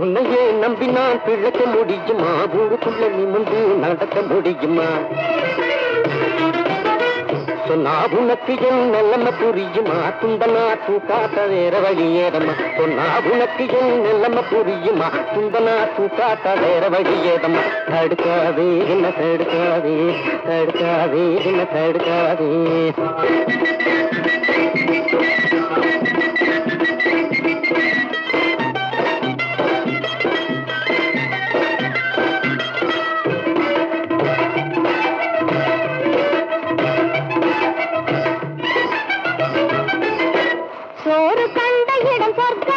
உன்னையே நம்பினால் பிழைக்க முடியுமா? ஊருக்குள்ள நிமிந்து நடக்க முடியுமா? சொன்னா உனக்கு என் நிலைமை புரியுமா? துந்தனா தூக்காட்ட வேற வழி ஏதம்மா சொன்னா உனக்கு என் நிலைமை புரியுமா? துந்தனா தூக்காட்ட வேற வழி ஏதம்மா தடுக்காதே என்ன தடுக்காதே தடுக்காதே என்ன தடுக்காதே. வேடம் பார்த்த